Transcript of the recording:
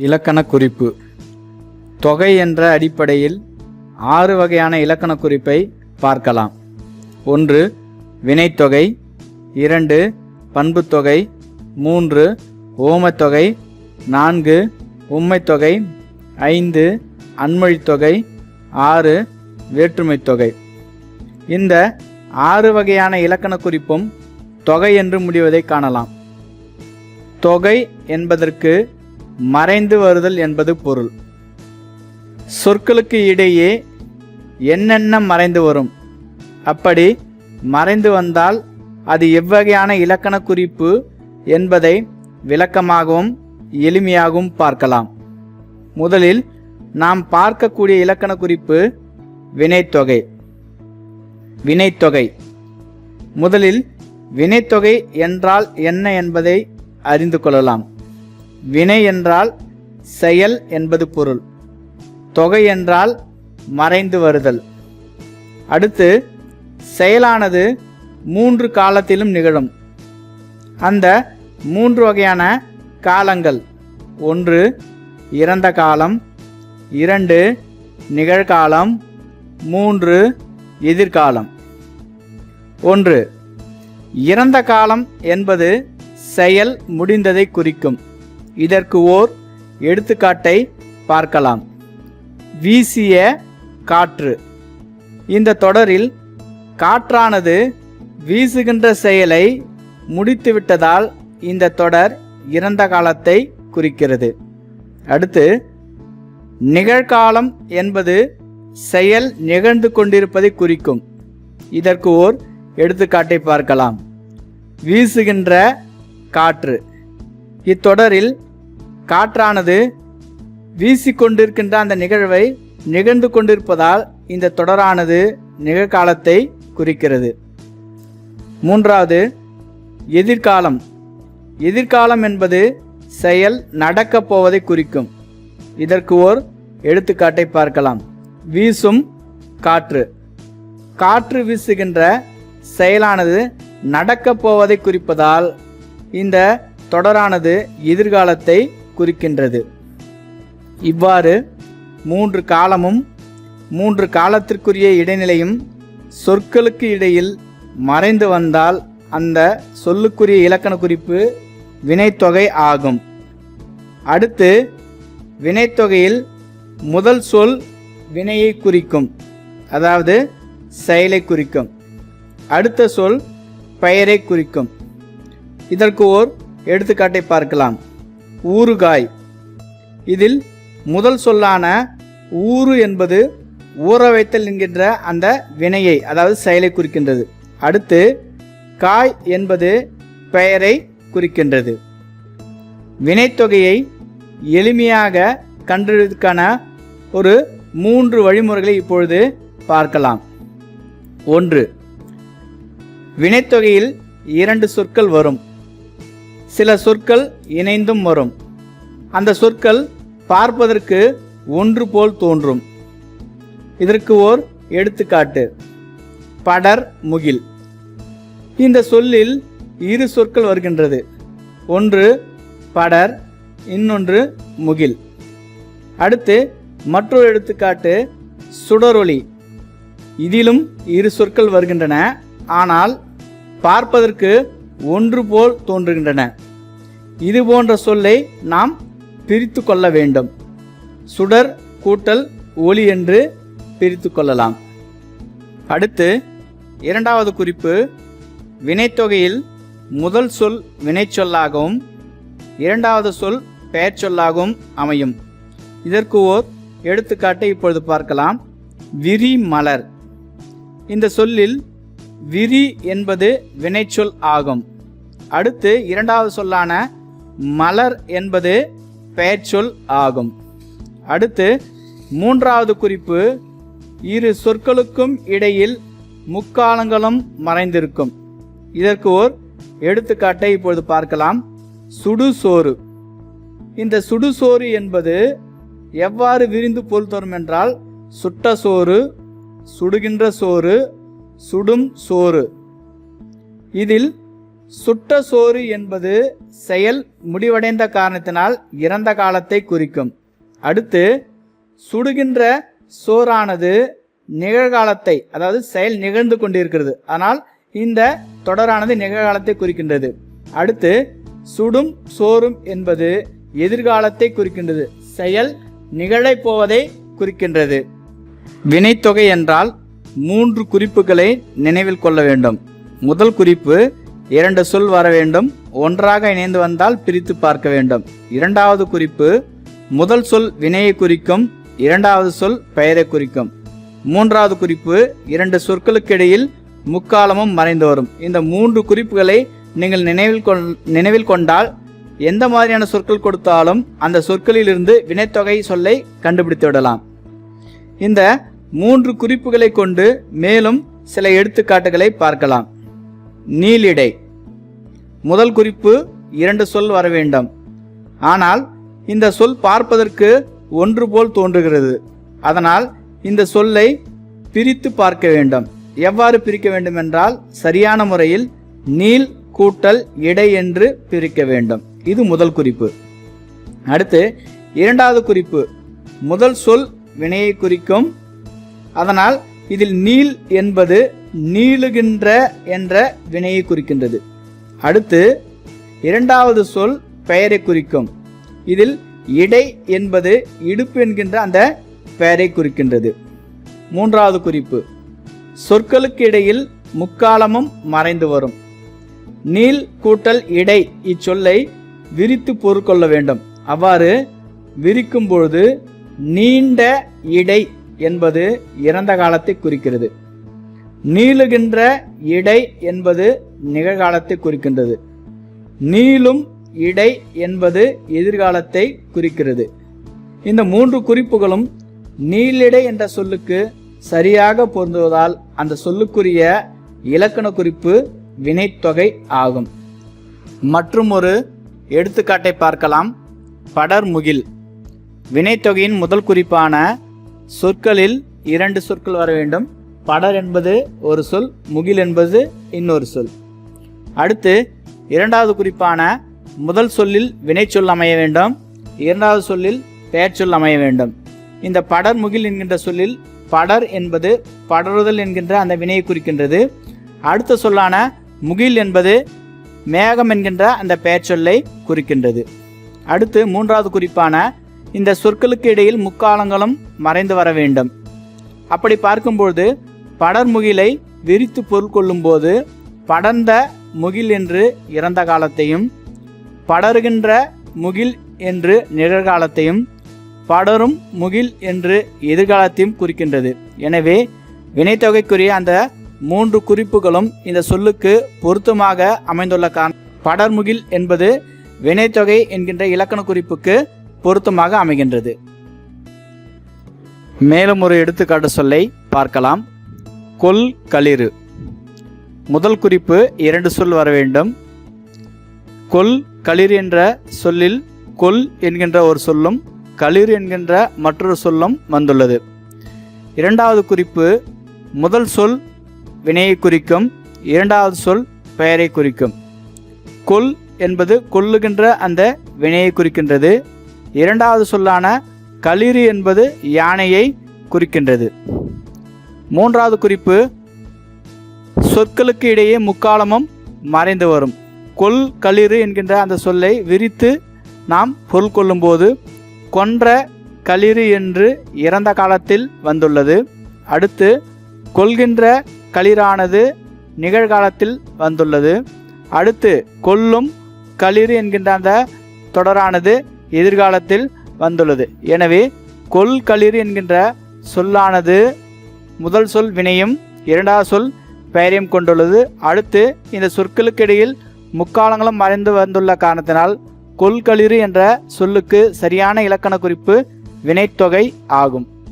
இலக்கண குறிப்பு தொகை என்ற அடிப்படையில் ஆறு வகையான இலக்கண குறிப்பை பார்க்கலாம். ஒன்று வினைத்தொகை. இரண்டு பண்புத்தொகை. மூன்று ஓமத்தொகை. நான்கு உம்மைத்தொகை ஐந்து அன்மொழித்தொகை ஆறு வேற்றுமைத்தொகை. இந்த ஆறு வகையான இலக்கண குறிப்பும் தொகை என்று முடிவதை காணலாம். தொகை என்பதற்கு மறைந்து வருதல் என்பது பொருள். சொற்களுக்கு இடையே என்னென்ன மறைந்து வரும்? அப்படி மறைந்து வந்தால் அது எவ்வகையான இலக்கண குறிப்பு என்பதை விளக்கமாகவும் எளிமையாகவும் பார்க்கலாம். முதலில் நாம் பார்க்கக்கூடிய இலக்கண குறிப்பு வினைத்தொகை. வினைத்தொகை. முதலில் வினைத்தொகை என்றால் என்ன என்பதை அறிந்து கொள்ளலாம். வினை என்றால் செயல் என்பது பொருள். தொகை என்றால் மறைந்து வருதல். அடுத்து செயலானது மூன்று காலத்திலும் நிகழும். அந்த மூன்று வகையான காலங்கள் ஒன்று இறந்த காலம் இரண்டு நிகழ்காலம் மூன்று எதிர்காலம். ஒன்று இறந்த காலம் என்பது செயல் முடிந்ததை குறிக்கும். இதற்கு ஓர் எடுத்துக்காட்டை பார்க்கலாம். வீசிய காற்று. இந்த தொடரில் காற்றானது வீசுகின்ற செயலை முடித்துவிட்டதால் இந்த தொடர் இறந்த காலத்தை குறிக்கிறது. அடுத்து நிகழ்காலம் என்பது செயல் நிகழ்ந்து கொண்டிருப்பதை குறிக்கும். இதற்கு ஓர் எடுத்துக்காட்டை பார்க்கலாம். வீசுகின்ற காற்று. இத்தொடரில் காற்றானது வீசிக்கொண்டிருக்கின்ற அந்த நிகழ்வை நிகழ்ந்து கொண்டிருப்பதால் இந்த தொடரானது நிகழ்காலத்தை குறிக்கிறது. மூன்றாவது எதிர்காலம். எதிர்காலம் என்பது செயல் நடக்கப் போவதை குறிக்கும். இதற்கு ஓர் எடுத்துக்காட்டை பார்க்கலாம். வீசும் காற்று. காற்று வீசுகின்ற செயலானது நடக்கப் போவதை குறிப்பதால் இந்த தொடரானது எதிர்காலத்தை குறிக்கின்றது. இவ்வாறு மூன்று காலமும் மூன்று காலத்திற்குரிய இடைநிலையும் சொற்களுக்கு இடையில் மறைந்து வந்தால் அந்த சொல்லுக்குரிய இலக்கண குறிப்பு வினைத்தொகை ஆகும். அடுத்து வினைத்தொகையில் முதல் சொல் வினையை குறிக்கும் அதாவது செயலை குறிக்கும். அடுத்த சொல் பெயரை குறிக்கும். இதற்கு ஓர் எடுத்துக்காட்டை பார்க்கலாம். ஊறுகாய். இதில் முதல் சொல்லான ஊறு என்பது ஊற வைத்தல் என்கின்ற அந்த வினையை அதாவது செயலை குறிக்கின்றது. அடுத்து காய் என்பது பெயரை குறிக்கின்றது. வினைத்தொகையை எளிமையாக கண்டறிவதற்கான ஒரு மூன்று வழிமுறைகளை இப்பொழுது பார்க்கலாம். ஒன்று வினைத்தொகையில் இரண்டு சொற்கள் வரும். சில சொற்கள் இணைந்தும் வரும். அந்த சொற்கள் பார்ப்பதற்கு ஒன்று போல் தோன்றும். இதற்கு ஓர் எடுத்துக்காட்டு. படர் முகில். இந்த சொல்லில் இரு சொற்கள் வருகின்றது. ஒன்று படர் இன்னொன்று முகில். அடுத்து மற்றொரு எடுத்துக்காட்டு சுடரொளி. இதிலும் இரு சொற்கள் வருகின்றன. ஆனால் பார்ப்பதற்கு ஒன்று போல் தோன்றுகின்றன. இது போன்ற சொல்லை நாம் பிரித்து கொள்ள வேண்டும். சுடர் கூட்டல் ஒளி என்று பிரித்து கொள்ளலாம். அடுத்து இரண்டாவது குறிப்பு வினைத்தொகையில் முதல் சொல் வினைச்சொல்லாகவும் இரண்டாவது சொல் பெயர்ச்சொல்லாகவும் அமையும். இதற்கு ஓர் எடுத்துக்காட்டை இப்பொழுது பார்க்கலாம். விரி மலர். இந்த சொல்லில் விரி என்பது வினைச்சொல் ஆகும். அடுத்து இரண்டாவது சொல்லான மலர் என்பது பெயர்ச்சொல் ஆகும். அடுத்து மூன்றாவது குறிப்பு இரு சொற்களுக்கும் இடையில் முக்காலங்களும் மறைந்திருக்கும். இதற்கு ஓர் எடுத்துக்காட்டை இப்பொழுது பார்க்கலாம். சுடுசோறு இந்த சுடுசோறு என்பது எவ்வாறு விரிந்து பொருள் தரும் என்றால் சுட்ட சோறு சுடுகின்ற சோறு சுடும் சோறு. இதில் சுட்ட சோறு என்பது செயல் முடிவடைந்த காரணத்தினால் இறந்த காலத்தை குறிக்கும். அடுத்து சுடுகின்ற சோறானது நிகழ்காலத்தை அதாவது செயல் நிகழ்ந்து கொண்டிருக்கிறது. ஆனால் இந்த தொடரானது நிகழ்காலத்தை குறிக்கின்றது. அடுத்து சுடும் சோறும் என்பது எதிர்காலத்தை குறிக்கின்றது. செயல் நிகழப் போவதை குறிக்கின்றது. வினைத்தொகை என்றால் மூன்று குறிப்புகளை நினைவில் கொள்ள வேண்டும். முதல் குறிப்பு இரண்டு சொல் வர வேண்டும். ஒன்றாக இணைந்து வந்தால் பிரித்து பார்க்க வேண்டும். இரண்டாவது குறிப்பு முதல் சொல் வினையை குறிக்கும் இரண்டாவது சொல் பெயரை குறிக்கும். மூன்றாவது குறிப்பு இரண்டு சொற்களுக்கிடையில் முக்காலமும் மறைந்து வரும். இந்த மூன்று குறிப்புகளை நீங்கள் நினைவில் கொ நினைவில் கொண்டால் எந்த மாதிரியான சொற்கள் கொடுத்தாலும் அந்த சொற்களிலிருந்து வினைத்தொகை சொல்லை கண்டுபிடித்து விடலாம். இந்த மூன்று குறிப்புகளை கொண்டு மேலும் சில எடுத்துக்காட்டுகளை பார்க்கலாம். நீலிடை முதல் குறிப்பு இரண்டு சொல் வர வேண்டும். ஆனால் இந்த சொல் பார்ப்பதற்கு ஒன்று போல் தோன்றுகிறது. அதனால் இந்த சொல்லை பிரித்து பார்க்க வேண்டும். எவ்வாறு பிரிக்க வேண்டும் என்றால் சரியான முறையில் நீல் கூட்டல் இடை என்று பிரிக்க வேண்டும். இது முதல் குறிப்பு. அடுத்து இரண்டாவது குறிப்பு. முதல் சொல் வினையை குறிக்கும். அதனால் இதில் நீல் என்பது நீளுகின்ற என்ற வினையை குறிக்கின்றது. அடுத்து இரண்டாவது சொல் பெயரை குறிக்கும். இதில் இடை என்பது இடுப்பு என்கின்ற அந்த பெயரை குறிக்கின்றது. மூன்றாவது குறிப்பு சொற்களுக்கு இடையில் முக்காலமும் மறைந்து வரும். நீள் கூட்டல் இடை இச்சொல்லை விரித்து பொருட்கொள்ள வேண்டும். அவ்வாறு விரிக்கும் பொழுது நீண்ட இடை என்பது இறந்த காலத்தை குறிக்கிறது. நீளுகின்ற இடை என்பது நிகழ்காலத்தை குறிக்கின்றது. நீளும் இடை என்பது எதிர்காலத்தை குறிக்கிறது. இந்த மூன்று குறிப்புகளும் நீளிடை என்ற சொல்லுக்கு சரியாக பொருந்துவதால் அந்த சொல்லுக்குரிய இலக்கண குறிப்பு வினைத்தொகை ஆகும். மற்றும் ஒரு எடுத்துக்காட்டை பார்க்கலாம். படர்முகில் வினைத்தொகையின் முதல் குறிப்பான சொற்களில் இரண்டு சொற்கள் வர வேண்டும். படர் என்பது ஒரு சொல் முகில் என்பது இன்னொரு சொல். அடுத்து இரண்டாவது குறிப்பான முதல் சொல்லில் வினைச்சொல் அமைய வேண்டும் இரண்டாவது சொல்லில் பெயர்ச்சொல் அமைய வேண்டும். இந்த படர் முகில் என்கின்ற சொல்லில் படர் என்பது படருதல் என்கின்ற அந்த வினையை குறிக்கின்றது. அடுத்த சொல்லான முகில் என்பது மேகம் என்கின்ற அந்த பெயர்ச்சொல்லை குறிக்கின்றது. அடுத்து மூன்றாவது குறிப்பான இந்த சொற்களுக்கு இடையில் முக்காலங்களும் மறைந்து வர வேண்டும். அப்படி பார்க்கும்பொழுது படர்முகிலை விரித்து பொருள் கொள்ளும்போது படர்ந்த முகில் என்று இறந்த காலத்தையும் படருகின்ற முகில் என்று நிழற்காலத்தையும் படரும் முகில் என்று எதிர்காலத்தையும் குறிக்கின்றது. எனவே வினைத்தொகைக்குரிய அந்த மூன்று குறிப்புகளும் இந்த சொல்லுக்கு பொருத்தமாக அமைந்துள்ள காரணம் படர்முகில் என்பது வினைத்தொகை என்கின்ற இலக்கண குறிப்புக்கு பொருத்தமாக அமைகின்றது. மேலும் ஒரு எடுத்துக்காட்டு சொல்லை பார்க்கலாம். கொல் களிறு. முதல் குறிப்பு இரண்டு சொல் வர வேண்டும். கொல் களிர் என்ற சொல்லில் கொல் என்கின்ற ஒரு சொல்லும் களிர் என்கின்ற மற்றொரு சொல்லும் வந்துள்ளது. இரண்டாவது குறிப்பு முதல் சொல் வினையை குறிக்கும் இரண்டாவது சொல் பெயரை குறிக்கும். கொல் என்பது கொல்லுகின்ற அந்த வினையை குறிக்கின்றது. இரண்டாவது சொல்லான களிறு என்பது யானையை குறிக்கின்றது. மூன்றாவது குறிப்பு சொற்களுக்கு இடையே முக்காலமும் மறைந்து வரும். கொல் களிறு என்கின்ற அந்த சொல்லை விரித்து நாம் பொருள் கொள்ளும்போது கொன்ற களிறு என்று இறந்த காலத்தில் வந்துள்ளது. அடுத்து கொள்கின்ற களிரானது நிகழ்காலத்தில் வந்துள்ளது. அடுத்து கொல்லும் களிறு என்கின்ற அந்த தொடரானது எதிர்காலத்தில் வந்துள்ளது. எனவே கொல் களிறு என்கின்ற சொல்லானது முதல் சொல் வினையும் இரண்டாவது சொல் பெயரையும் கொண்டுள்ளது. அடுத்து இந்த சொற்களுக்கிடையில் முக்காலங்களும் மறைந்து வந்துள்ள காரணத்தினால் கொல்களிறு என்ற சொல்லுக்கு சரியான இலக்கண குறிப்பு வினைத்தொகை ஆகும்.